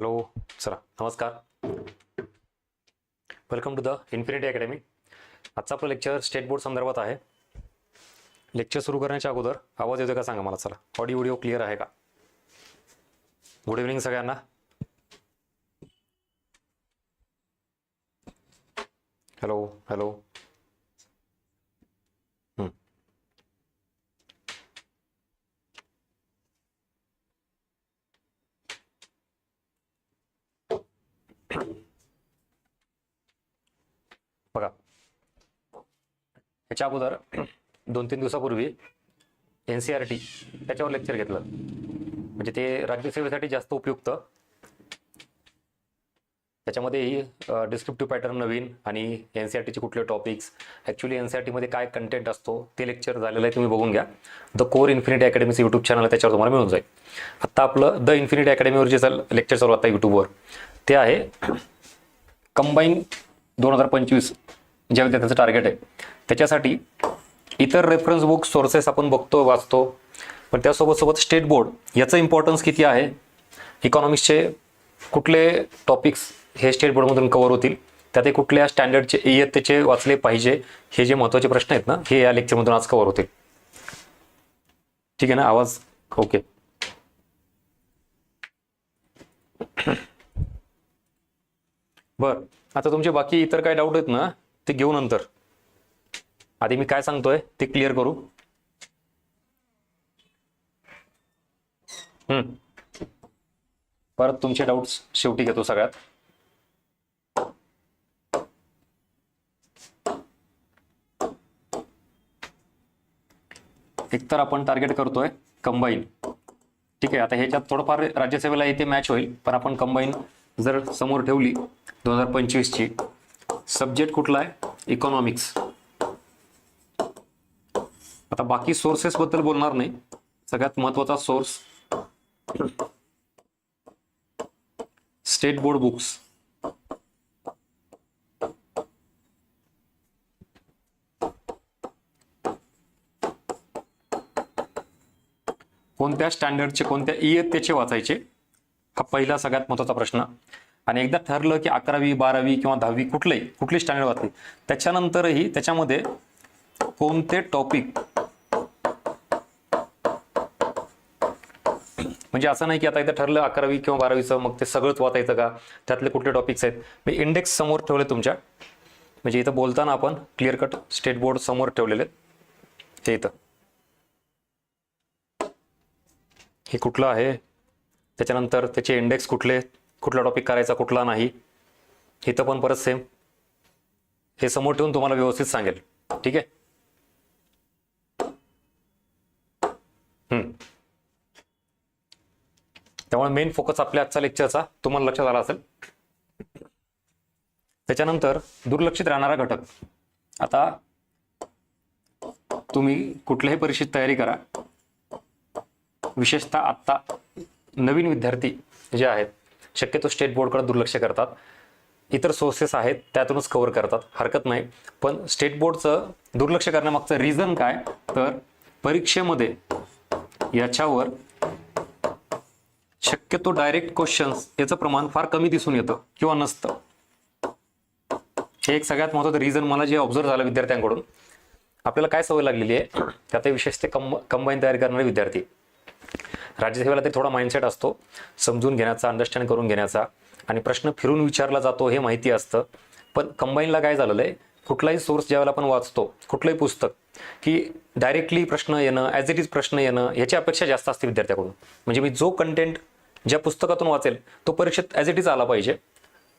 Hello चला नमस्कार welcome to the infinity academy आजचा आपलं लेक्चर स्टेट बोर्ड संदर्भात आहे. लेक्चर सुरू करण्याच्या अगोदर आवाज येतो का सांगा मला चला ऑडिओ व्हिडिओ क्लिअर आहे का? गुड इव्हनिंग सगळ्यांना. हॅलो हॅलो बघा. ह्याच्या अगोदर दोन तीन दिवसापूर्वी एन सी आर टी त्याच्यावर लेक्चर घेतलं. म्हणजे ते राज्यसेवेसाठी जास्त उपयुक्त. त्याच्यामध्येही डिस्क्रिप्टिव्ह पॅटर्न नवीन आणि एन सी आर टीचे कुठले topics actually N C R टीमध्ये काय कंटेंट असतो ते लेक्चर झालेलं आहे तुम्ही बघून घ्या. द कोर इन्फिनिटी अकॅडमीचं यूट्यूब चॅनल आहे त्याच्यावर तुम्हाला मिळून जाईल. आत्ता आपलं द इन्फिनिटी अकॅडमीवर जे चाल लेक्चर चालू आता यूट्यूबवर ते आहे कंबाईन दोन हजार पंचवीस ज्या विद्यार्थ्याचं टार्गेट आहे. त्याच्यासाठी इतर रेफरन्स बुक सोर्सेस आपण बघतो वाचतो. पण त्यासोबत सोबत स्टेट बोर्ड याचं इम्पॉर्टन्स किती आहे? इकॉनॉमिक्सचे कुठले टॉपिक्स हे स्टेट बोर्डमधून कव्हर होतील? त्यात कुठल्या स्टँडर्डचे इयत्तेचे वाचले पाहिजे? हे जे महत्त्वाचे प्रश्न आहेत ना हे या लेक्चरमधून आज कव्हर होतील. ठीक आहे ना? आवाज? ओके बर. आता तुमचे बाकी इतर काय डाऊट आहेत ना ते घेऊ नंतर. आधी मी काय सांगतोय ते क्लिअर करू. हम्म. परत तुमचे डाऊट्स शेवटी घेतो सगळ्यात. एकतर आपण टार्गेट करतोय कंबाईन ठीक आहे आता ह्याच्यात थोडंफार राज्यसेवेला इथे मॅच होईल पण आपण कंबाईन जर समोर ठेवली दोन हजार पंचवीसची सब्जेक्ट कुठला आहे? इकॉनॉमिक्स आता बाकी सोर्सेस बद्दल बोलणार नाही. सगळ्यात महत्त्वाचा सोर्स स्टेट बोर्ड बुक्स कोणत्या स्टँडर्डचे कोणत्या इयत्तेचे वाचायचे? हा पहिला सगळ्यात महत्त्वाचा प्रश्न. आणि एकदा ठरलं की अकरावी बारावी किंवा दहावी कुठलंही कुठली स्टँडर्ड वाचली त्याच्यानंतरही त्याच्यामध्ये कोणते टॉपिक म्हणजे असं नाही की आता एकदा ठरलं अकरावी किंवा बारावीचं मग ते सगळंच वाचायचं का? त्यातले कुठले टॉपिक्स आहेत? मी इंडेक्स समोर ठेवले तुमच्या. म्हणजे इथं बोलताना आपण क्लिअर कट स्टेट बोर्ड समोर ठेवलेले. हे इथं. हे कुठलं आहे? त्याच्यानंतर त्याचे इंडेक्स कुठले कुठला टॉपिक करायचा कुठला नाही इथं पण परत सेम हे समोर ठेवून तुम्हाला व्यवस्थित सांगेल. ठीक आहे? त्यामुळे मेन फोकस आपल्या आजचा लेक्चरचा तुम्हाला लक्षात आला असेल. त्याच्यानंतर दुर्लक्षित राहणारा घटक. आता तुम्ही कुठल्याही परीक्षेत तयारी करा. विशेषतः आत्ता. नवीन विद्यार्थी जे आहेत शक्यतो स्टेट बोर्डकडे दुर्लक्ष करतात. इतर सोर्सेस आहेत त्यातूनच कव्हर करतात. हरकत नाही. पण स्टेट बोर्डचं दुर्लक्ष करण्यामागचं रिझन काय? तर परीक्षेमध्ये याच्यावर शक्यतो डायरेक्ट क्वेश्चन्स याचं प्रमाण फार कमी दिसून येतं किंवा नसतं. हे एक सगळ्यात महत्त्वाचं रिझन मला जे ऑब्झर्व झालं विद्यार्थ्यांकडून. आपल्याला काय सवय लागलेली आहे? त्यात विशेष ते कंब कंबाईन तयार करणारे विद्यार्थी. राज्यसेवेला ते थोडा माइंडसेट असतो समजून घेण्याचा अंडरस्टँड करून घेण्याचा. आणि प्रश्न फिरून विचारला जातो हे माहिती असतं. पण कंबाईनला काय झालेलं आहे? कुठलाही सोर्स ज्यावेळेला आपण वाचतो कुठलंही पुस्तक की डायरेक्टली प्रश्न येणं ॲज इट इज प्रश्न येणं याची अपेक्षा जास्त असते विद्यार्थ्याकडून. म्हणजे मी जो कंटेंट ज्या पुस्तकातून वाचेल तो परीक्षेत ॲज इट इज आला पाहिजे.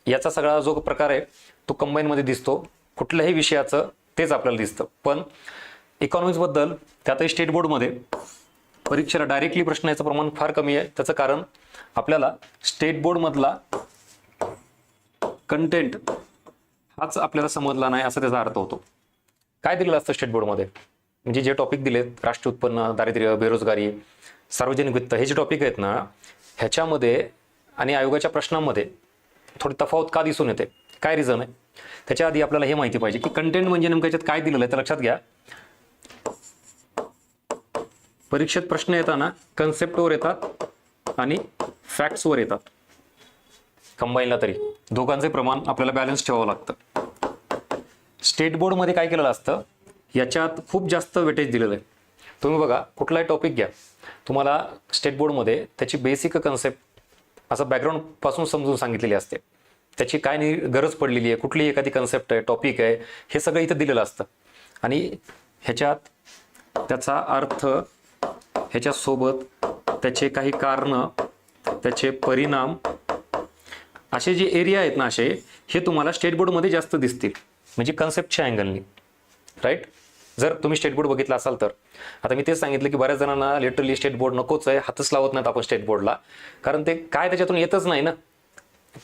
याचा सगळा जो प्रकार आहे तो कंबाईनमध्ये दिसतो. कुठल्याही विषयाचं तेच आपल्याला दिसतं. पण इकॉनॉमिक्सबद्दल त्यातही स्टेट बोर्डमध्ये परीक्षेला डायरेक्टली प्रश्न याचं प्रमाण फार कमी आहे. त्याचं कारण आपल्याला स्टेट बोर्डमधला कंटेंट हाच आपल्याला समजला नाही असं त्याचा अर्थ होतो. काय दिलेलं असतं स्टेट बोर्डमध्ये म्हणजे जे टॉपिक दिलेत राष्ट्रीय उत्पन्न दारिद्र्य बेरोजगारी सार्वजनिक वित्त हे जे टॉपिक आहेत ना ह्याच्यामध्ये आणि आयोगाच्या प्रश्नांमध्ये थोडी तफावत का दिसून येते? काय रिझन आहे? त्याच्या आधी आपल्याला हे माहिती पाहिजे की कंटेंट म्हणजे नेमकं याच्यात काय दिलेलं आहे? तर लक्षात घ्या. परीक्षेत प्रश्न येताना कन्सेप्टवर येतात आणि फॅक्ट्सवर येतात. कंबाईनला तरी. दोघांचे प्रमाण आपल्याला बॅलन्स ठेवावं लागतं. स्टेट बोर्डमध्ये काय केलेलं असतं? याच्यात खूप जास्त वेटेज दिलेलं आहे. तुम्ही बघा कुठलाही टॉपिक घ्या. तुम्हाला स्टेट बोर्डमध्ये त्याची बेसिक कन्सेप्ट असं बॅकग्राऊंडपासून समजून सांगितलेली असते. त्याची काय नि गरज पडलेली आहे कुठली एखादी कन्सेप्ट आहे टॉपिक आहे हे सगळं इथं दिलेलं असतं. आणि ह्याच्यात त्याचा अर्थ ह्याच्यासोबत त्याचे काही कारणं त्याचे परिणाम असे जे एरिया आहेत ना असे हे तुम्हाला स्टेट बोर्डमध्ये जास्त दिसतील. म्हणजे कन्सेप्टच्या अँगलनी राईट जर तुम्ही स्टेट बोर्ड बघितला असाल तर. आता मी तेच सांगितलं की बऱ्याच जणांना लिटरली स्टेट बोर्ड नकोच आहे हातच लावत नाहीत आपण स्टेट बोर्डला कारण ते काय त्याच्यातून येतच नाही ना?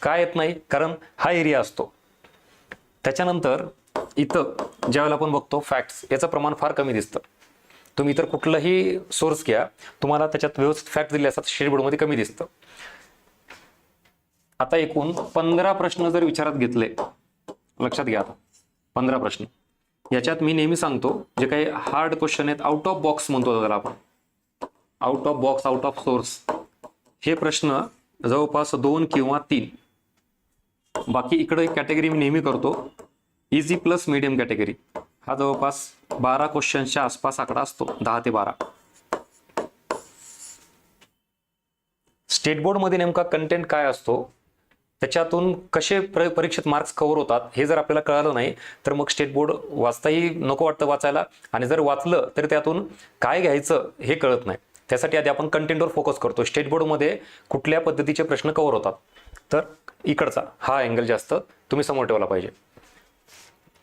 काय येत नाही? कारण हा एरिया असतो. त्याच्यानंतर इथं ज्यावेळेला आपण बघतो फॅक्ट्स याचं प्रमाण फार कमी दिसतं. तुम्ही इतर कुठलाही सोर्स घ्या. तुम्हाला त्याच्यात व्यवस्थित फॅक्ट दिले असतात शेडबोर्डमध्ये कमी दिसतं. आता एकूण पंधरा प्रश्न जर विचारात घेतले लक्षात घ्या आता. पंधरा प्रश्न. याच्यात मी नेहमी सांगतो जे काही हार्ड क्वेश्चन आहेत आउट ऑफ बॉक्स म्हणतो त्याला आपण. Out of box out of source हे प्रश्न जवळपास दोन किंवा तीन. बाकी इकडे कॅटेगरी मी नेहमी करतो इझी प्लस मीडियम कॅटेगरी हा जवळपास बारा क्वेश्चनच्या आसपास आकडा असतो दहा ते बारा. स्टेट बोर्डमध्ये नेमका कंटेंट काय असतो? त्याच्यातून कसे प्र परीक्षेत मार्क्स कव्हर होतात हे जर आपल्याला कळालं नाही तर मग स्टेट बोर्ड वाचताही नको वाटतं वाचायला. आणि जर वाचलं तर त्यातून काय घ्यायचं हे कळत नाही. त्यासाठी आधी आपण कंटेंटवर फोकस करतो. स्टेट बोर्डमध्ये कुठल्या पद्धतीचे प्रश्न कव्हर होतात? तर इकडचा हा अँगल जास्त तुम्ही समोर ठेवला पाहिजे.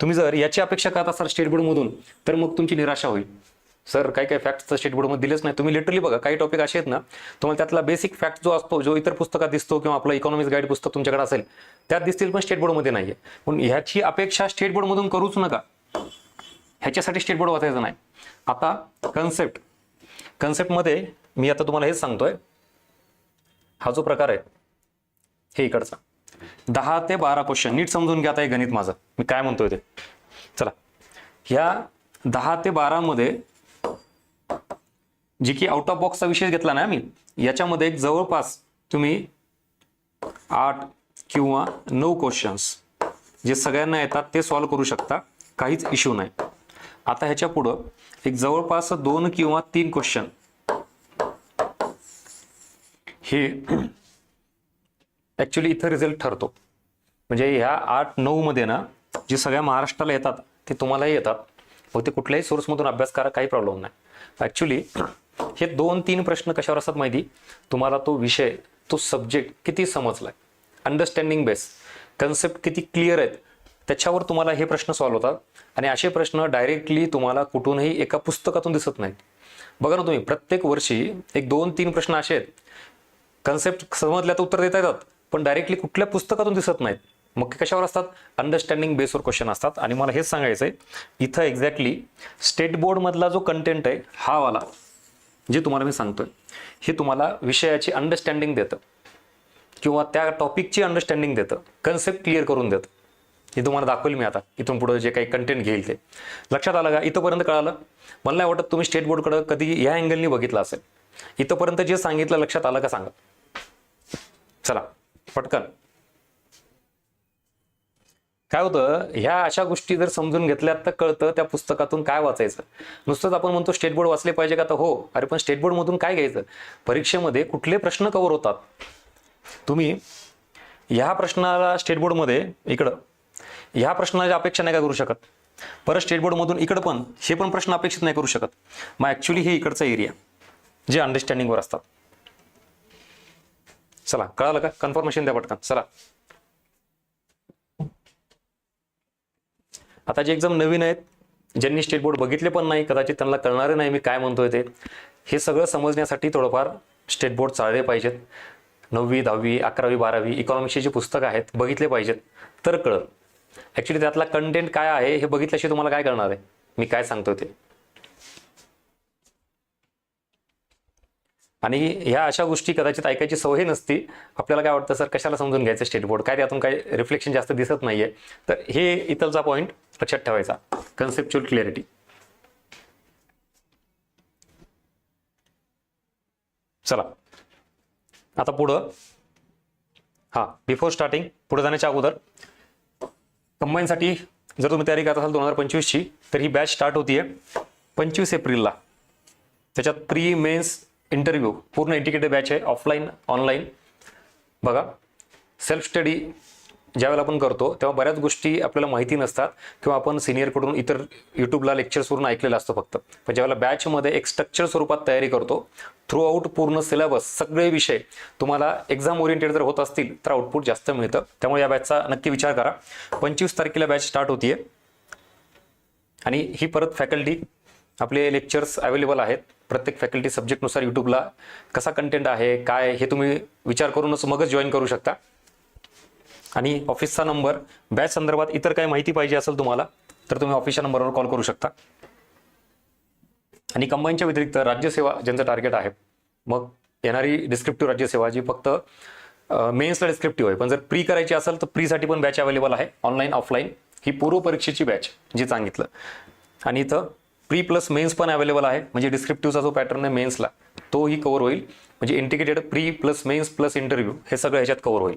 तुम्ही जर याची अपेक्षा करत असाल स्टेट बोर्डमधून तर मग तुमची निराशा होईल. सर काही काही फॅक्ट तर स्टेट बोर्डमध्ये दिलेच नाही. तुम्ही लिटरली बघा काही टॉपिक असे आहेत ना तुम्हाला त्यातला बेसिक फॅक्ट जो असतो जो इतर पुस्तकात दिसतो किंवा आपलं इकॉनॉमिक्स गाईड पुस्तक तुमच्याकडे असेल त्यात दिसतील पण स्टेट बोर्डमध्ये नाहीये. पण ह्याची अपेक्षा स्टेट बोर्डमधून करूच नका. ह्याच्यासाठी स्टेट बोर्ड वाचायचं नाही. आता कन्सेप्ट कन्सेप्टमध्ये मी आता तुम्हाला हेच सांगतोय. हा जो प्रकार आहे हे इकडचा. दहा ते बारा क्वेश्चन नीट समजून घ्या आता हे गणित माझं. मी काय म्हणतोय ते. चला. ह्या दहा ते बारामध्ये जी की आउट ऑफ बॉक्सचा विषय घेतला ना मी याच्यामध्ये एक जवळपास तुम्ही आठ किंवा नऊ क्वेश्चन्स जे सगळ्यांना येतात ते सॉल्व्ह करू शकता. काहीच इश्यू नाही. आता ह्याच्या पुढं एक जवळपास दोन किंवा तीन क्वेश्चन हे ॲक्च्युली इथं रिझल्ट ठरतो. म्हणजे ह्या आठ नऊ मध्ये ना जे सगळ्या महाराष्ट्राला येतात ते तुम्हालाही येतात. व ते कुठल्याही सोर्समधून अभ्यास करा काही प्रॉब्लेम नाही. ॲक्च्युली हे दोन तीन प्रश्न कशावर असतात माहिती? तुम्हाला तो विषय तो सब्जेक्ट किती समजलाय अंडरस्टँडिंग बेस कन्सेप्ट किती क्लिअर आहेत? त्याच्यावर तुम्हाला हे प्रश्न सॉल्व्ह होतात. आणि असे प्रश्न डायरेक्टली तुम्हाला कुठूनही एका पुस्तकातून दिसत नाहीत. बघा ना तुम्ही प्रत्येक वर्षी एक दोन तीन प्रश्न असे आहेत. कन्सेप्ट समजल्या तर उत्तर देता येतात. पण डायरेक्टली कुठल्या पुस्तकातून दिसत नाहीत. मग कशावर असतात? अंडरस्टँडिंग बेसवर क्वेश्चन असतात. आणि मला हेच सांगायचं आहे इथं एक्झॅक्टली स्टेट बोर्डमधला जो कंटेंट आहे हा वाला जे तुम्हाला मी सांगतोय हे तुम्हाला विषयाची अंडरस्टँडिंग देतं. किंवा त्या टॉपिकची अंडरस्टँडिंग देतं. कन्सेप्ट क्लिअर करून देतं. हे तुम्हाला दाखवेल मी आता. इथून पुढे जे काही कंटेंट घेईल ते. लक्षात आलं का? इथंपर्यंत कळालं? मला नाही वाटत तुम्ही स्टेट बोर्डकडं कधी या अँगलनी बघितलं असेल. इथंपर्यंत जे सांगितलं लक्षात आलं का सांगा. चला. पटकन. काय होतं ह्या अशा गोष्टी जर समजून घेतल्यात तर कळतं त्या पुस्तकातून काय वाचायचं. नुसतंच आपण म्हणतो स्टेट बोर्ड वाचले पाहिजे का? तर हो. अरे पण स्टेट बोर्डमधून काय घ्यायचं? परीक्षेमध्ये कुठले प्रश्न कव्हर होतात? तुम्ही ह्या प्रश्नाला स्टेट बोर्डमध्ये इकडं ह्या प्रश्नाची अपेक्षा नाही का करू शकत? परत स्टेट बोर्डमधून इकडं पण हे पण प्रश्न अपेक्षित नाही करू शकत. मग ॲक्च्युली हे इकडचा एरिया जे अंडरस्टँडिंगवर असतात. चला कळालं का? कन्फर्मेशन द्या पटकन. चला. आता जे एकदम नवीन आहेत ज्यांनी स्टेट बोर्ड बघितले पण नाही कदाचित त्यांना कळणारे नाही मी काय म्हणतोय ते हे सगळं समजण्यासाठी थोडंफार स्टेट बोर्ड चालले पाहिजेत. नववी दहावी अकरावी बारावी इकॉनॉमिक्सचे जे पुस्तकं आहेत बघितले पाहिजेत. तर कळ ॲक्च्युली त्यातला कंटेंट काय आहे हे बघितल्याशिवाय तुम्हाला काय करणार आहे? मी काय सांगतोय ते? आणि ह्या अशा गोष्टी कदाचित ऐकायची सवय नसती. आपल्याला काय वाटतं सर कशाला समजून घ्यायचं स्टेट बोर्ड काय त्यातून काय रिफ्लेक्शन जास्त दिसत नाहीये. तर हे इथलचा पॉईंट लक्षात ठेवायचा. कन्सेप्च्युअल क्लिअरिटी चला. आता पुढं. हां बिफोर स्टार्टिंग पुढे जाण्याच्या अगोदर. कंबाईनसाठी जर तुम्ही तयारी करत असाल दोन हजार पंचवीसची तर ही बॅच स्टार्ट होतीये. पंचवीस एप्रिलला. त्याच्यात प्री मेन्स इंटरव्ह्यू पूर्ण इंडिकेटेड बॅच आहे ऑफलाईन ऑनलाईन बघा सेल्फ स्टडी ज्यावेळेला आपण करतो तेव्हा बऱ्याच गोष्टी आपल्याला माहिती नसतात किंवा आपण सिनियरकडून इतर युट्यूबला लेक्चर्सवरून ऐकलेलं असतं फक्त. पण ज्यावेळेला बॅचमध्ये एक स्ट्रक्चर स्वरूपात तयारी करतो थ्रू आउट पूर्ण सिलेबस सगळे विषय तुम्हाला एक्झाम ओरिएंटेड जर होत असतील तर आउटपुट जास्त मिळतं. त्यामुळे या बॅचचा नक्की विचार करा. पंचवीस तारखेला बॅच स्टार्ट होतीये. आणि ही परत फॅकल्टी आपले लेक्चर्स अवेलेबल आहेत. प्रत्येक फॅकल्टी सब्जेक्टनुसार यूट्यूबला कसा कंटेंट आहे काय हे तुम्ही विचार करूनच मगच जॉईन करू शकता. आणि ऑफिसचा नंबर बॅच संदर्भात इतर काही माहिती पाहिजे असेल तुम्हाला तर तुम्ही ऑफिसच्या नंबरवर कॉल करू शकता. आणि कंबाईनच्या व्यतिरिक्त राज्यसेवा ज्यांचं टार्गेट आहे मग येणारी डिस्क्रिप्टिव्ह राज्यसेवा जी फक्त मेन्सला डिस्क्रिप्टिव्ह आहे. पण जर प्री करायची असेल तर प्रीसाठी पण बॅच अवेलेबल आहे ऑनलाईन ऑफलाईन ही पूर्व परीक्षेची बॅच जी सांगितलं. आणि इथं प्री प्लस मेन्स पण अवेलेबल म्हणजे आहे म्हणजे डिस्क्रिप्टिव्हचा जो पॅटर्न आहे मेन्सला तोही कव्हर होईल. म्हणजे integrated pre plus mains plus interview हे सगळं ह्याच्यात कव्हर होईल.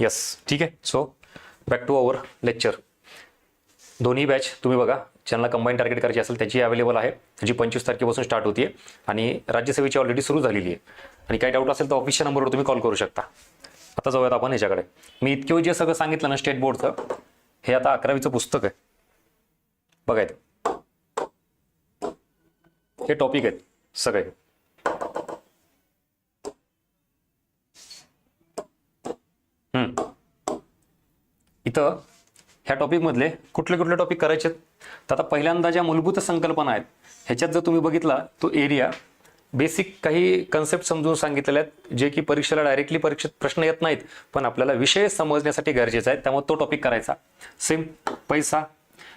येस ठीक आहे. So back to our lecture दोन्ही बॅच तुम्ही बघा. ज्यांना कंबाईन टार्गेट करायची असेल त्याची अवेलेबल आहे. जी पंचवीस तारखेपासून स्टार्ट होती आणि राज्यसेवेची ऑलरेडी सुरू झालेली आहे आणि काही डाऊट असेल तर ऑफिसच्या नंबरवर तुम्ही कॉल करू शकता. आता जाऊयात आपण ह्याच्याकडे. मी इतके जे सगळं सांगितलं ना स्टेट बोर्डचं हे आता अकरावीचं पुस्तक आहे. बघा इथे. हे टॉपिक आहेत सगळे हम्म. इथं ह्या टॉपिकमधले कुठले कुठले टॉपिक करायचे तर आता पहिल्यांदा ज्या मूलभूत संकल्पना आहेत ह्याच्यात जर तुम्ही बघितला तो एरिया बेसिक काही कन्सेप्ट समजून सांगितलेले आहेत जे की परीक्षेला डायरेक्टली परीक्षेत प्रश्न येत नाहीत पण आपल्याला विषय समजण्यासाठी गरजेचा आहे त्यामुळे तो टॉपिक करायचा सेम पैसा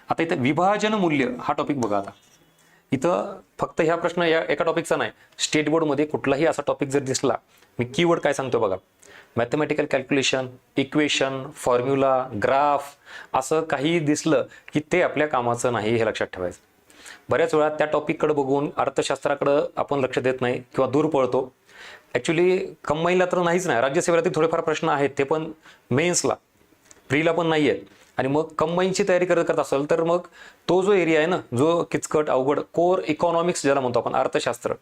आता इथं विभाजन मूल्य हा टॉपिक बघा आता. इथं फक्त ह्या प्रश्न या एका टॉपिकचा नाही. स्टेट बोर्डमध्ये कुठलाही असा टॉपिक जर दिसला मी कीवर्ड काय सांगतो बघा. Mathematical calculation equation formula graph असं काही दिसलं की ते आपल्या कामाचं नाही हे लक्षात ठेवायचं. बऱ्याच वेळा त्या टॉपिककडे बघून अर्थशास्त्राकडं आपण लक्ष देत नाही किंवा दूर पळतो. ॲक्च्युली कंबाईनला तर नाहीच नाही राज्यसेवेला थोडेफार प्रश्न आहेत ते पण मेन्सला प्रीला पण नाही आहेत आणि मग कंबाईनची तयारी करत करत असेल तर मग तो जो एरिया आहे ना जो किचकट अवघड कोर इकॉनॉमिक्स ज्याला म्हणतो आपण अर्थशास्त्र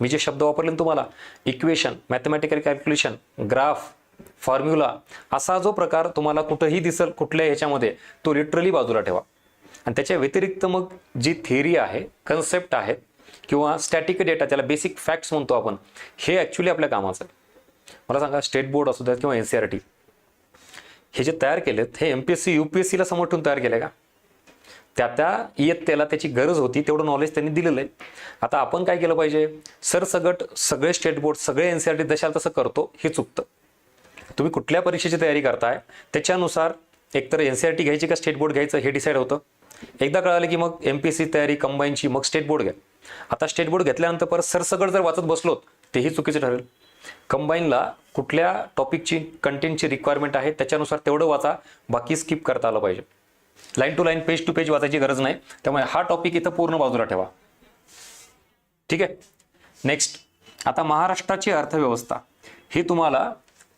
मी जे शब्द वापरले ना तुम्हाला equation mathematical calculation graph formula असा जो प्रकार तुम्हाला कुठंही दिसेल कुठल्या ह्याच्यामध्ये तो लिटरली बाजूला ठेवा. आणि त्याच्या व्यतिरिक्त मग जी थेअरी आहे कन्सेप्ट आहेत किंवा स्टॅटिक डेटा त्याला बेसिक फॅक्ट्स म्हणतो आपण हे ॲक्च्युली आपल्या कामाचं मला सांगा स्टेट बोर्ड असू द्यात किंवा एन सी आर टी हे जे तयार केलेत हे M P S C U P S सीला समोर ठेवून तयार केले का? त्या त्या इयत्तेला त्याची गरज होती तेवढं नॉलेज त्यांनी दिलेलं आहे. आता आपण काय केलं पाहिजे? सरसगट सगळे स्टेट बोर्ड सगळे एन सी आर टी दशाल तसं करतो हे चुकतं. तुम्ही कुठल्या परीक्षेची तयारी करताय? त्याच्यानुसार एकतर एन सी आर टी घ्यायची का स्टेट बोर्ड घ्यायचं हे डिसाईड होतं. एकदा कळालं की मग एम पी एस सी तयारी कंबाईनची मग स्टेट बोर्ड घ्या. आता स्टेट बोर्ड घेतल्यानंतर परत सरसगट जर वाचत बसलोत तेही चुकीचं ठरेल. कंबाईनला कुठल्या टॉपिकची कंटेंटची रिक्वायरमेंट आहे त्याच्यानुसार तेवढं वाचा बाकी स्किप करता आलं पाहिजे. Line to line page to page वाचायची गरज नाही. त्यामुळे हा टॉपिक इथं पूर्ण बाजूला ठेवा. ठीक आहे? नेक्स्ट आता महाराष्ट्राची अर्थव्यवस्था. ही तुम्हाला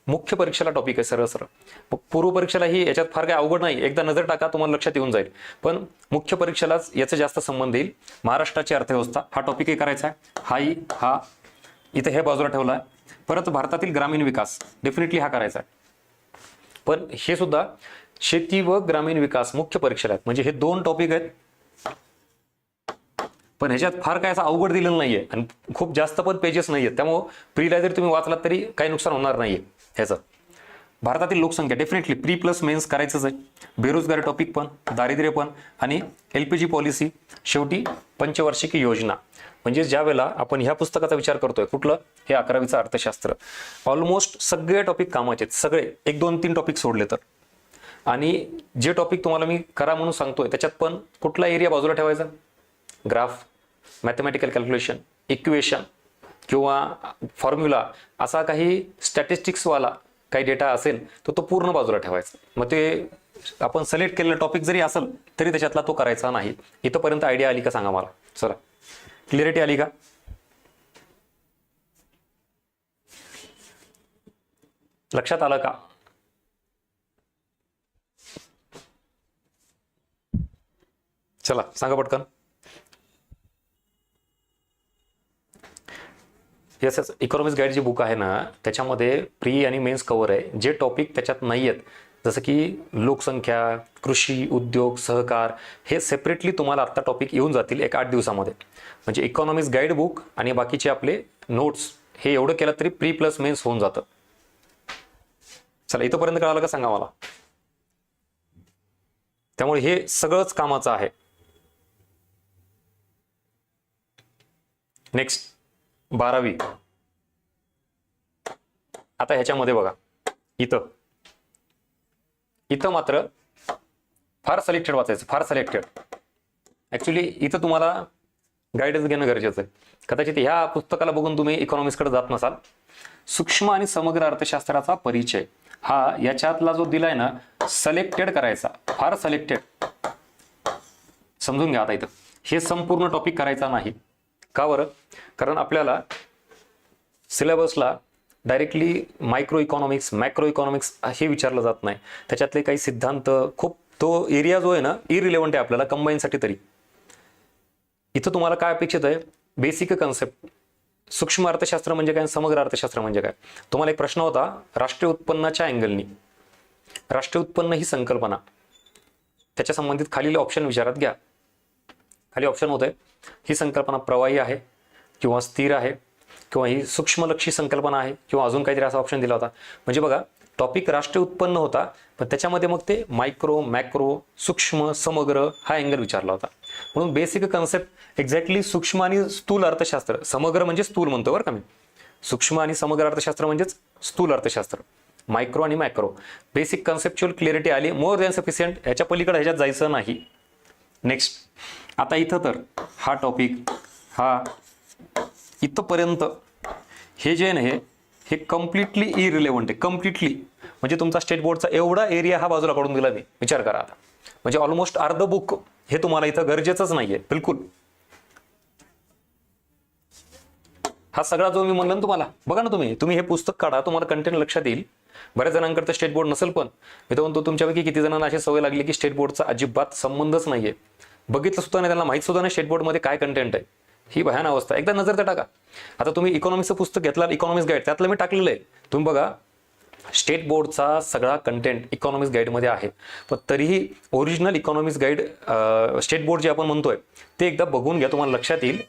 मुख्य परीक्षेला टॉपिक आहे सरळ सरळ. पूर्व परीक्षेला ही याच्यात फार काही अवघड नाही. एकदा नजर टाका तुम्हाला लक्षात येऊन जाईल. पण मुख्य परीक्षेलाच याचा जास्त संबंध येईल. महाराष्ट्राची अर्थव्यवस्था हा टॉपिकही करायचा आहे. हाही हा इथे हे बाजूला ठेवला आहे. परत भारतातील ग्रामीण विकास. डेफिनेटली हा करायचा आहे. पण हे सुद्धा शेती व ग्रामीण विकास मुख्य परीक्षेला आहेत. म्हणजे हे दोन टॉपिक आहेत. पण ह्याच्यात फार काय असं अवघड दिलेलं नाहीये आणि खूप जास्त पण पेजेस नाहीयेत. त्यामुळं प्रीला जरी तुम्ही वाचलात तरी काही नुकसान होणार नाहीये ह्याचं. भारतातील लोकसंख्या डेफिनेटली प्री प्लस मेन्स करायचंच आहे. बेरोजगारी टॉपिक पण दारिद्र्य पण आणि एल पी जी पॉलिसी शेवटी पंचवार्षिकी योजना. म्हणजे ज्या वेळेला आपण ह्या पुस्तकाचा विचार करतोय कुठलं? हे अकरावीचं अर्थशास्त्र. ऑलमोस्ट सगळे टॉपिक कामाचे आहेत. सगळे एक दोन तीन टॉपिक सोडले तर. आणि जे टॉपिक तुम्हाला मी करा म्हणून सांगतोय त्याच्यात पण कुठला एरिया बाजूला ठेवायचा? ग्राफ मॅथमॅटिकल कॅल्क्युलेशन इक्वेशन किंवा फॉर्म्युला असा काही स्टॅटिस्टिक्सवाला काही डेटा असेल तर तो पूर्ण बाजूला ठेवायचा. मग ते आपण सिलेक्ट केलेला टॉपिक जरी असेल तरी त्याच्यातला तो करायचा नाही. इथंपर्यंत आयडिया आली का सांगा मला चला क्लिअरिटी आली का? लक्षात आलं का? चला सांगा पटकन. येस येस इकॉनॉमिक्स गाईड जी बुक आहे ना त्याच्यामध्ये प्री आणि मेन्स कवर आहे. जे टॉपिक त्याच्यात नाही आहेत जसं की लोकसंख्या कृषी उद्योग सहकार हे सेपरेटली तुम्हाला आत्ता टॉपिक येऊन जातील एक आठ दिवसामध्ये. म्हणजे इकॉनॉमिक्स गाईड बुक आणि बाकीचे आपले नोट्स हे एवढं केलं तरी प्री प्लस मेन्स होऊन जातं. चला इथंपर्यंत कळालं का सांगा मला? त्यामुळे हे सगळंच कामाचं आहे. नेक्स्ट बारावी. आता ह्याच्यामध्ये बघा. इथं. इथं मात्र फार सिलेक्टेड वाचायचं फार सिलेक्टेड ऍक्च्युली इथं तुम्हाला गायडन्स घेणं गरजेचं आहे. कदाचित ह्या पुस्तकाला बघून तुम्ही इकॉनॉमिक्सकडे जात नसाल. सूक्ष्म आणि समग्र अर्थशास्त्राचा परिचय हा याच्यातला जो दिलाय ना सिलेक्टेड करायचा फार सिलेक्टेड समजून घ्या आता इथं. हे संपूर्ण टॉपिक करायचा नाही. का बरं? कारण आपल्याला सिलेबसला directly micro economics macro economics हे विचारलं जात नाही. त्याच्यातले काही सिद्धांत खूप तो एरिया जो आहे ना इरिलेव्हंट आहे आपल्याला कंबाईनसाठी तरी. इथं तुम्हाला काय अपेक्षित आहे? बेसिक कन्सेप्ट सूक्ष्म अर्थशास्त्र म्हणजे काय? समग्र अर्थशास्त्र म्हणजे काय? तुम्हाला एक प्रश्न होता राष्ट्रीय उत्पन्नाच्या अँगलनी राष्ट्रीय उत्पन्न ही संकल्पना. त्याच्या संबंधित खालील ऑप्शन विचारात घ्या. खाली ऑप्शन होते ही संकल्पना प्रवाही आहे किंवा स्थिर आहे. किंवा ही सूक्ष्मलक्षी संकल्पना आहे किंवा अजून काहीतरी असा ऑप्शन दिला होता. म्हणजे बघा टॉपिक राष्ट्रीय उत्पन्न होता पण त्याच्यामध्ये मग ते मायक्रो मॅक्रो सूक्ष्म समग्र हा अँगल विचारला होता. म्हणून बेसिक कन्सेप्ट एक्झॅक्टली सूक्ष्म आणि स्थूल अर्थशास्त्र. समग्र म्हणजे स्थूल म्हणतो बरं का मी. सूक्ष्म आणि समग्र अर्थशास्त्र म्हणजेच स्थूल अर्थशास्त्र. मायक्रो आणि मॅक्रो बेसिक कन्सेप्च्युअल क्लिअरिटी आली मोर दॅन सफिशियंट ह्याच्या पलीकडे ह्याच्यात जायचं नाही. नेक्स्ट आता इथं तर हा टॉपिक हा इथंपर्यंत हे जे आहे ना हे हे कम्प्लिटली इरिलेवंट आहे. कम्प्लिटली म्हणजे तुमचा स्टेट बोर्डचा एवढा एरिया हा बाजूला काढून दिला मी विचार करा आता. म्हणजे ऑलमोस्ट अर्ध बुक हे तुम्हाला इथं गरजेचंच नाहीये. बिलकुल. हा सगळा जो मी म्हणलं ना तुम्हाला बघा ना तुम्ही तुम्ही हे पुस्तक काढा तुम्हाला कंटेंट लक्षात येईल. बऱ्याच जणांकडे स्टेट बोर्ड नसेल पण मी तर म्हणतो तुमच्यापैकी किती जणांना अशी सवय लागली की स्टेट बोर्डचा अजिबात संबंधच नाहीये. बघितलं सुद्धा नाही त्यांना माहीत सुद्धा नाही स्टेट बोर्डमध्ये काय कंटेंट आहे. ही भयान अवस्था. एकदा नजर तर टाका. आता तुम्ही इकॉनॉमिक्सचं पुस्तक घेतलं इकॉनॉमिक्स गाईड त्यातलं मी टाकलेलं आहे. तुम्ही बघा स्टेट बोर्डचा सगळा कंटेंट इकॉनॉमिक्स गाईडमध्ये आहे. पण तरीही original economics guide state board जे आपण म्हणतोय ते एकदा बघून घ्या. तुम्हाला लक्षात येईल.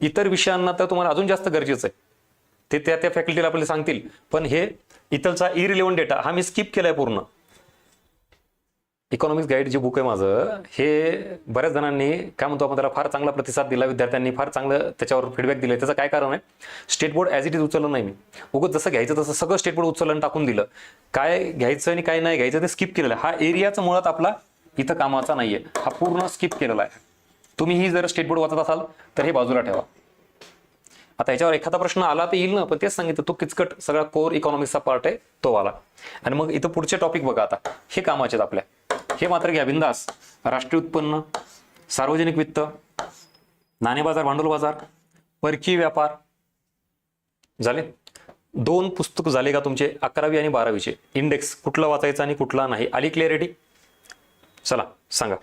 इतर विषयांना तर तुम्हाला अजून जास्त गरजेचं आहे. ते त्या त्या फॅकल्टीला आपल्याला सांगतील. पण हे इतरचा इरिलेव्हन डेटा हा मी स्किप केलाय पूर्ण. इकॉनॉमिक्स गाईड जे बुक आहे माझं हे बऱ्याच जणांनी काय म्हणतो आपण त्याला फार चांगला प्रतिसाद दिला विद्यार्थ्यांनी फार चांगलं त्याच्यावर फीडबॅक दिलं त्याचं काय कारण आहे? State board as it is उचललं नाही मी. उगत जसं घ्यायचं तसं सगळं स्टेट बोर्ड उचललं आणि टाकून दिलं. काय घ्यायचं आणि काय नाही घ्यायचं ते स्किप केलेलं आहे. हा एरियाचा मुळात आपला इथं कामाचा नाहीये. हा पूर्ण स्किप केलेला आहे. तुम्हीही जर स्टेट बोर्ड वाचत असाल तर हे बाजूला ठेवा. आता याच्यावर एखादा प्रश्न आला तर येईल ना पण तेच सांगितलं तो किचकट सगळा कोर इकॉनॉमिक्सचा पार्ट आहे तो आला आणि मग इथं पुढचे टॉपिक बघा आता. हे कामाचे आहेत आपल्या. हे मात्र घ्या बिंदास. राष्ट्रीय उत्पन्न सार्वजनिक वित्त नाणे बाजार भांडवल बाजार परकीय व्यापार. झाले? दोन पुस्तक झाले का तुमचे? अकरावी आणि बारावीचे. इंडेक्स कुठला वाचायचा आणि कुठला नाही. आली क्लिअरिटी चला सांगा.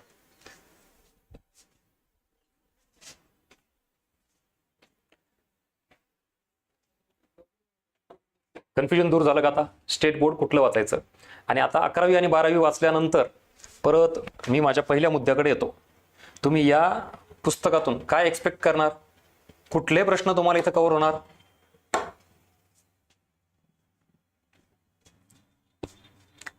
कन्फ्युजन दूर झालं का आता? स्टेट बोर्ड कुठलं वाचायचं? आणि आता अकरावी आणि बारावी वाचल्यानंतर परत मी माझ्या पहिल्या मुद्द्याकडे येतो. तुम्ही या पुस्तकातून काय एक्सपेक्ट करणार? कुठले प्रश्न तुम्हाला इथं कव्हर होणार?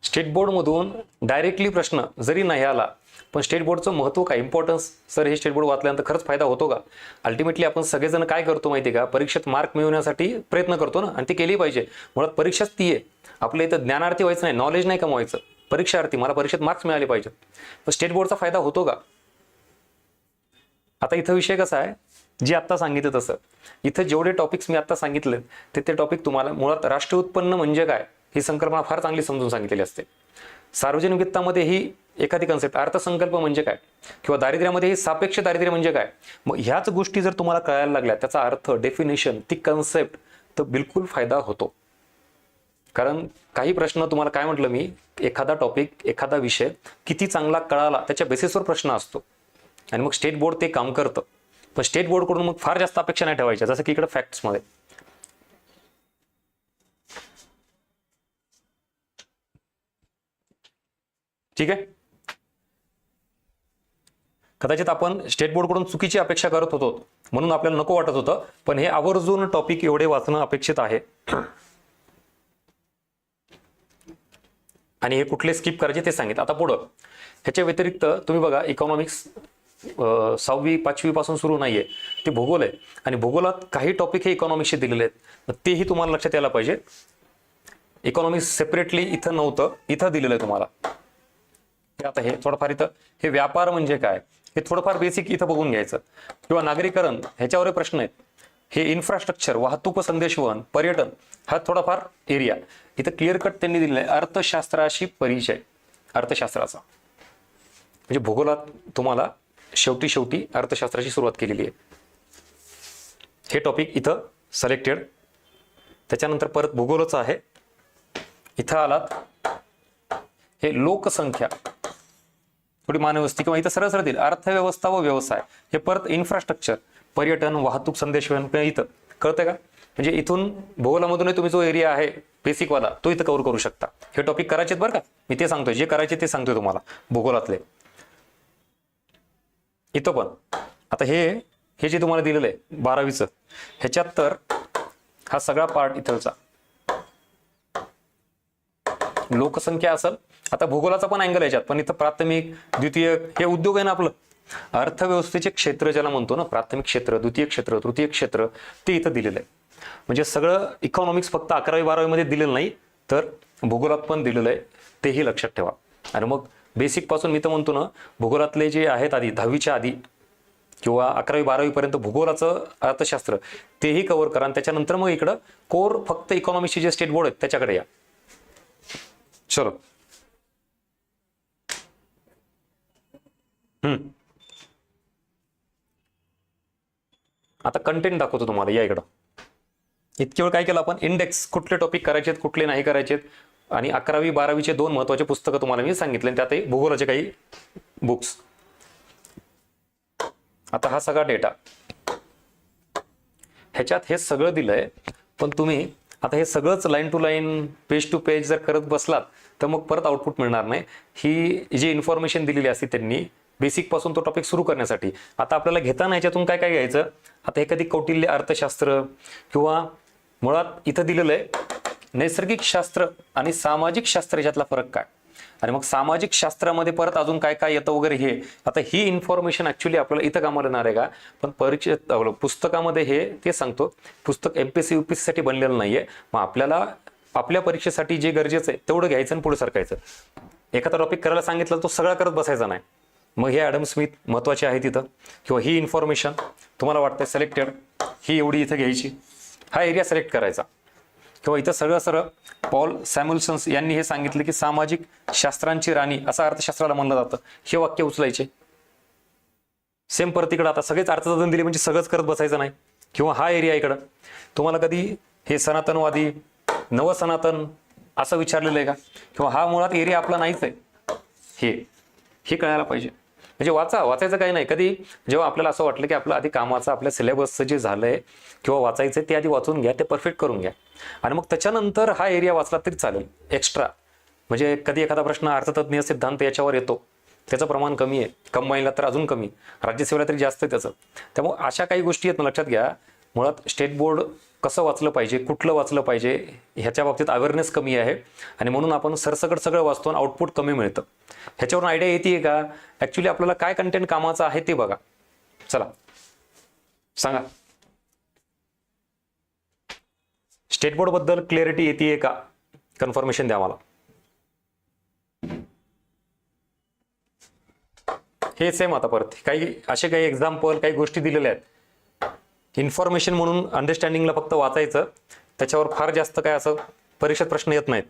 स्टेट बोर्डमधून डायरेक्टली प्रश्न जरी नाही आला पण स्टेट बोर्डचं महत्त्व काय? इम्पॉर्टन्स सर हे स्टेट बोर्ड वाचल्यानंतर खरंच फायदा होतो का? अल्टिमेटली आपण सगळेजण काय करतो माहिती का? परीक्षेत मार्क मिळवण्यासाठी प्रयत्न करतो ना? आणि ती केली पाहिजे. मुळात परीक्षाच ती आहे आपल्या इथं ज्ञानार्थी व्हायचं नाही नॉलेज नाही कमवायचं. परीक्षार्थी मला परीक्षेत मार्क्स मिळाले पाहिजेत. तर स्टेट बोर्डचा फायदा होतो का? आता इथं विषय कसा आहे? जे आत्ता सांगितलं तसं. इथं जेवढे टॉपिक्स मी आत्ता सांगितले ते ते टॉपिक तुम्हाला मुळात राष्ट्रीय उत्पन्न म्हणजे काय? ही संकल्पना फार चांगली समजून सांगितलेली असते. सार्वजनिक वित्तामध्ये ही एखादी कन्सेप्ट अर्थसंकल्प म्हणजे काय? किंवा दारिद्र्यामध्ये ही सापेक्ष दारिद्र्य म्हणजे काय? मग ह्याच गोष्टी जर तुम्हाला कळायला लागल्या त्याचा अर्थ डेफिनेशन ती कन्सेप्ट तर बिलकुल फायदा होतो. कारण काही प्रश्न तुम्हाला काय म्हटलं मी एखादा टॉपिक एखादा विषय किती चांगला कळाला त्याच्या बेसिसवर प्रश्न असतो. आणि मग स्टेट बोर्ड ते काम करतं. पण स्टेट बोर्डकडून मग फार जास्त अपेक्षा नाही ठेवायच्या जसं की इकडे फॅक्ट्समध्ये ठीक आहे? कदाचित आपण स्टेट बोर्डकडून चुकीची अपेक्षा करत होतो म्हणून आपल्याला नको वाटत होतं पण हे आवर्जून टॉपिक एवढे वाचणं अपेक्षित आहे. आणि हे कुठले स्किप करायचे ते सांगितलं. आता पुढं ह्याच्या व्यतिरिक्त तुम्ही बघा इकॉनॉमिक्स सहावी पाचवी पासून सुरू नाहीये. ते भूगोल आहे. आणि भूगोलात काही टॉपिक हे इकॉनॉमिक्सचे दिलेले आहेत. तेही तुम्हाला लक्षात यायला पाहिजे. इकॉनॉमिक्स सेपरेटली इथं नव्हतं इथं दिलेलं आहे तुम्हाला. हे आता हे थोडंफार इथं हे व्यापार म्हणजे काय? हे थोडंफार बेसिक इथं बघून घ्यायचं. किंवा नागरीकरण ह्याच्यावर प्रश्न आहेत. हे इन्फ्रास्ट्रक्चर वाहतूक व संदेशवहन पर्यटन हा थोडाफार एरिया इथं क्लिअर कट त्यांनी दिलेला आहे. अर्थशास्त्राशी परिचय. अर्थशास्त्राचा. म्हणजे भूगोलात तुम्हाला शेवटी शेवटी अर्थशास्त्राची सुरुवात केलेली आहे. हे टॉपिक इथं सिलेक्टेड त्याच्यानंतर परत भूगोलच आहे. इथं आलात. हे लोकसंख्या. थोडी मानवस्ती किंवा इथं सरळ सरळ देईल अर्थव्यवस्था व व्यवसाय. हे परत इन्फ्रास्ट्रक्चर पर्यटन वाहतूक संदेश इथं. कळतंय का? म्हणजे इथून भूगोलामधूनही तुम्ही जो एरिया आहे बेसिकवाला तो इथं कव्हर करू शकता. हे टॉपिक करायचे बरं का? मी ते सांगतोय. जे करायचे ते सांगतोय तुम्हाला भूगोलातले. इथं पण. आता हे हे जे तुम्हाला दिलेलं आहे बारावीचं ह्याच्यात तर हा सगळा पार्ट इथलचा. लोकसंख्या असेल आता भूगोलाचा पण अँगल याच्यात पण इथं प्राथमिक द्वितीय हे उद्योग आहे ना आपलं. अर्थव्यवस्थेचे क्षेत्र ज्याला म्हणतो ना प्राथमिक क्षेत्र द्वितीय क्षेत्र तृतीय क्षेत्र ते इथं दिलेलं आहे. म्हणजे सगळं इकॉनॉमिक्स फक्त अकरावी बारावीमध्ये दिलेलं नाही तर भूगोलात पण दिलेलं आहे तेही लक्षात ठेवा. आणि मग बेसिकपासून मी तर म्हणतो ना भूगोलातले जे आहेत आधी दहावीच्या आधी किंवा अकरावी बारावी पर्यंत भूगोलाचं अर्थशास्त्र तेही कव्हर करा. आणि त्याच्यानंतर मग इकडं कोर फक्त इकॉनॉमिक्सचे जे स्टेट बोर्ड आहेत त्याच्याकडे या. चलो. हम्म. आता कंटेंट दाखवतो तुम्हाला या इकडं. इतके वेळ काय केलं आपण? इंडेक्स कुठले टॉपिक करायचेत कुठले नाही करायचेत? आणि अकरावी बारावीचे दोन महत्त्वाचे पुस्तकं तुम्हाला मी सांगितले. त्यातही भूगोलाचे काही बुक्स आता हा सगळा डेटा ह्याच्यात हे सगळं दिलंय पण तुम्ही आता हे सगळंच line to line page to page जर करत बसलात तर मग परत आउटपुट मिळणार नाही. ही जी इन्फॉर्मेशन दिलेली असते त्यांनी बेसिकपासून तो टॉपिक सुरू करण्यासाठी. आता आपल्याला घेताना ह्याच्यातून काय काय घ्यायचं? आता हे कधी कौटिल्य अर्थशास्त्र किंवा मुळात इथं दिलेलं आहे नैसर्गिक शास्त्र आणि सामाजिक शास्त्र याच्यातला फरक काय? आणि मग सामाजिक शास्त्रामध्ये परत अजून काय काय येतं वगैरे हे आता ही इन्फॉर्मेशन ऍक्च्युली आपल्याला इथं कामाला येणार आहे का? पण परीक्षेत पुस्तकामध्ये हे ते सांगतो. पुस्तक एमपीएससी युपीएससी साठी बनलेलं नाहीये. मग आपल्याला आपल्या परीक्षेसाठी जे गरजेचं आहे तेवढं घ्यायचं आणि पुढे सरकायचं. एखादा टॉपिक करायला सांगितलं तो सगळा करत बसायचा नाही. मग हे ॲडम स्मिथ महत्त्वाचे आहे तिथं. किंवा ही इन्फॉर्मेशन तुम्हाला वाटतं सिलेक्टेड ही एवढी इथं घ्यायची. हा एरिया सिलेक्ट करायचा. किंवा इथं सगळं सरळ पॉल सॅम्युल्सन्स यांनी हे सांगितलं की सामाजिक शास्त्रांची राणी असं अर्थशास्त्राला म्हणलं जातं. हे वाक्य उचलायचे. सेम परत इकडं आता सगळेच अर्थसाधन दिले म्हणजे सगळंच करत बसायचं नाही. किंवा हा एरिया इकडं. तुम्हाला कधी हे सनातनवादी नवसनातन असं विचारलेलं आहे का? किंवा हा मुळात एरिया आपला नाहीच आहे. हे हे कळायला पाहिजे. म्हणजे वाचा वाचायचं काही नाही. कधी जेव्हा आपल्याला असं वाटलं की आपलं आधी कामाचं आपल्या सिलेबसचं जे झालंय किंवा वाचायचं ते आधी वाचून घ्या ते परफेक्ट करून घ्या. आणि मग त्याच्यानंतर हा एरिया वाचला तरी चालेल एक्स्ट्रा म्हणजे कधी एखादा प्रश्न अर्थतज्ञ सिद्धांत याच्यावर येतो त्याचं प्रमाण कमी आहे. कंबाईनला तर अजून कमी. राज्यसेवेला तरी जास्त आहे त्याचं. त्यामुळे अशा काही गोष्टी आहेत ना लक्षात घ्या. मुळात स्टेट बोर्ड कसं वाचलं पाहिजे कुठलं वाचलं पाहिजे ह्याच्या बाबतीत अवेअरनेस कमी आहे. आणि म्हणून आपण सरसकट सगळं वाचतो आणि आउटपुट कमी मिळतं. ह्याच्यावरून आयडिया येते का? ऍक्च्युली आपल्याला काय कंटेंट कामाचं आहे ते बघा. चला. सांगा. स्टेट बोर्डबद्दल क्लिअरिटी येते का? कन्फर्मेशन द्या मला. हे सेम आता परत. काही असे काही एक्झाम्पल काही गोष्टी दिलेल्या आहेत. इन्फॉर्मेशन म्हणून अंडरस्टँडिंगला फक्त वाचायचं त्याच्यावर फार जास्त काय असं परीक्षेत प्रश्न येत नाहीत.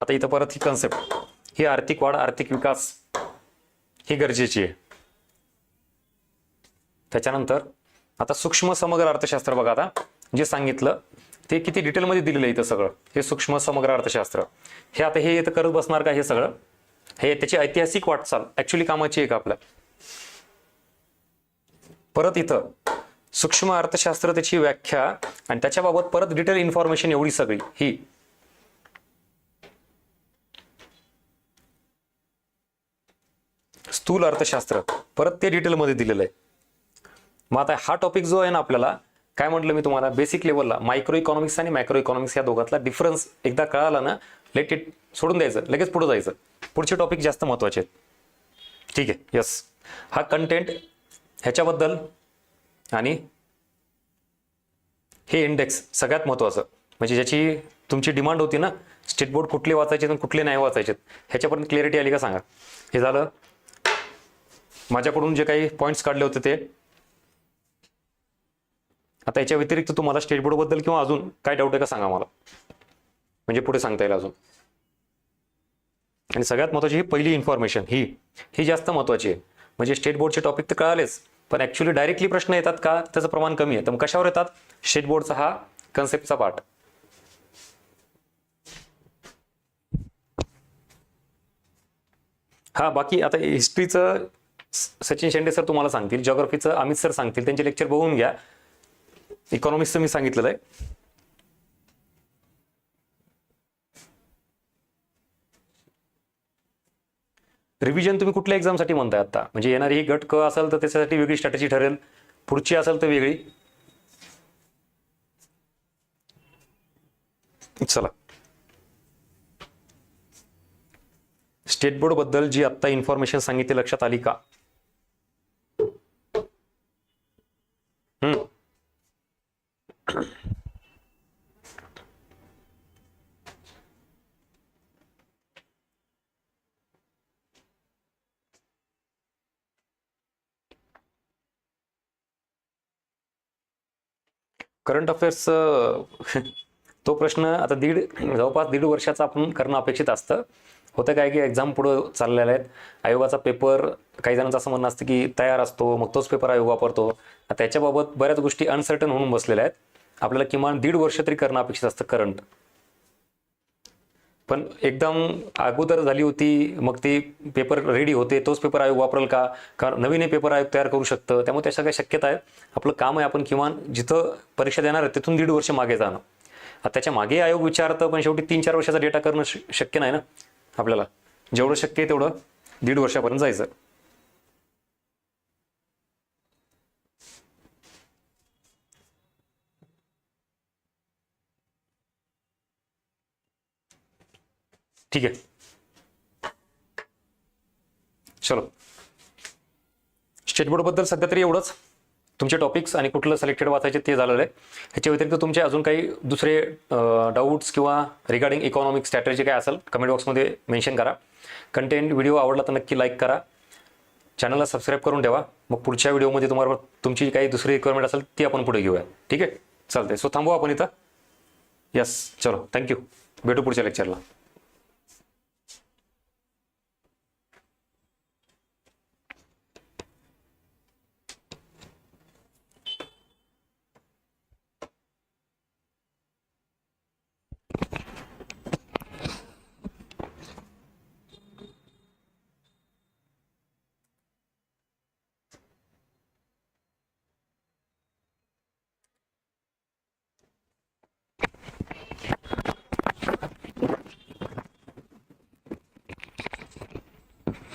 आता इथं परत ही कन्सेप्ट ही आर्थिक वाढ आर्थिक विकास ही गरजेची आहे. त्याच्यानंतर आता सूक्ष्म समग्र अर्थशास्त्र बघा आता जे सांगितलं ते किती डिटेलमध्ये दिलेलं आहे इथं सगळं. हे सूक्ष्म समग्र अर्थशास्त्र. हे आता हे इथं करत बसणार का हे सगळं? हे त्याची ऐतिहासिक वाटचाल ऍक्च्युली कामाची आहे का आपल्या परत इथं सूक्ष्म अर्थशास्त्र त्याची व्याख्या आणि त्याच्याबाबत परत डिटेल इन्फॉर्मेशन एवढी सगळी ही. स्थूल अर्थशास्त्र परत ते डिटेलमध्ये दिलेलं आहे. मग आता हा टॉपिक जो आहे ना आपल्याला काय म्हटलं मी तुम्हाला? बेसिक लेवलला मायक्रो इकॉनॉमिक्स आणि मायक्रो इकॉनॉमिक्स या दोघातला डिफरन्स एकदा कळाला ना लेट इट सोडून द्यायचं लगेच पुढे जायचं. पुढचे टॉपिक जास्त महत्त्वाचे आहेत. ठीक आहे यस हा कंटेंट ह्याच्याबद्दल आणि हे इंडेक्स सगळ्यात महत्त्वाचं म्हणजे ज्याची तुमची डिमांड होती ना स्टेट बोर्ड कुठले वाचायचे आणि कुठले नाही वाचायचे ह्याच्यापर्यंत क्लॅरिटी आली का सांगा. हे झालं. माझ्याकडून जे काही पॉईंट्स काढले होते ते आता याच्या व्यतिरिक्त तुम्हाला स्टेट बोर्डबद्दल किंवा अजून काय डाऊट आहे का सांगा मला. म्हणजे पुढे सांगता येईल अजून. आणि सगळ्यात महत्वाची ही पहिली इन्फॉर्मेशन ही ही जास्त महत्वाची आहे. म्हणजे स्टेट बोर्डचे टॉपिक तर कळालेच पण ऍक्च्युली डायरेक्टली प्रश्न येतात का? त्याचं प्रमाण कमी आहे. तर मग कशावर येतात? स्टेट बोर्डचा हा कन्सेप्टचा पार्ट हा बाकी आता हिस्ट्रीचं सचिन शेंडे सर तुम्हाला सांगतील जॉग्रफीचं अमित सर सांगतील त्यांचे लेक्चर बघून घ्या. इकॉनॉमिक्सचं मी सांगितलेलं आहे. रिव्हिजन तुम्ही कुठल्या एक्झामसाठी म्हणताय आता? म्हणजे येणारी ही गट क असेल तर त्याच्यासाठी वेगळी स्ट्रॅटेजी ठरेल. पुढची असेल तर वेगळी. चला. स्टेट बोर्डबद्दल जी आत्ता इन्फॉर्मेशन सांगितली लक्षात आली का हम्म करंट अफेअर्स तो प्रश्न आता दीड जवळपास दीड वर्षाचा आपण करणं अपेक्षित असतं. होतं काय की एक्झाम पुढं चाललेल्या आहेत. आयोगाचा पेपर काही जणांचं असं म्हणणं असतं की तयार असतो मग तोच पेपर आयोग वापरतो. त्याच्याबाबत बऱ्याच गोष्टी अनसर्टन होऊन बसलेल्या आहेत. आपल्याला किमान दीड वर्ष तरी करणं अपेक्षित असतं करंट पण एकदम अगोदर झाली होती मग ती पेपर रेडी होते तोच पेपर आयोग वापरेल का? कारण नवीन पेपर आयोग तयार करू शकतं? त्यामुळे त्या सगळ्या शक्यता आहेत. आपलं काम आहे आपण किमान जिथं परीक्षा देणार आहे तिथून दीड वर्ष मागे जाणं. आता त्याच्यामागे आयोग विचारतं पण शेवटी तीन चार वर्षाचा डेटा करणं श- शक्य नाही ना आपल्याला. जेवढं शक्य आहे तेवढं दीड वर्षापर्यंत जायचं. ठीक आहे. चलो. स्टेटबोर्डबद्दल सध्या तरी एवढंच. तुमचे टॉपिक्स आणि कुठलं सिलेक्टेड वाचायचे ते झालेलं आहे. ह्याच्या व्यतिरिक्त तुमचे अजून काही दुसरे डाऊट्स किंवा रिगार्डिंग इकॉनॉमिक स्ट्रॅटेजी काय असेल कमेंट बॉक्समध्ये मेन्शन करा. कंटेंट व्हिडिओ आवडला तर नक्की लाईक करा. चॅनलला सबस्क्राईब करून ठेवा. मग पुढच्या व्हिडिओमध्ये तुम्हाला तुमची काही दुसरी रिक्वायरमेंट असेल ती आपण पुढे घेऊया. ठीक आहे? चालते सो थांबू आपण इथं. यस चलो. थँक्यू भेटू पुढच्या लेक्चरला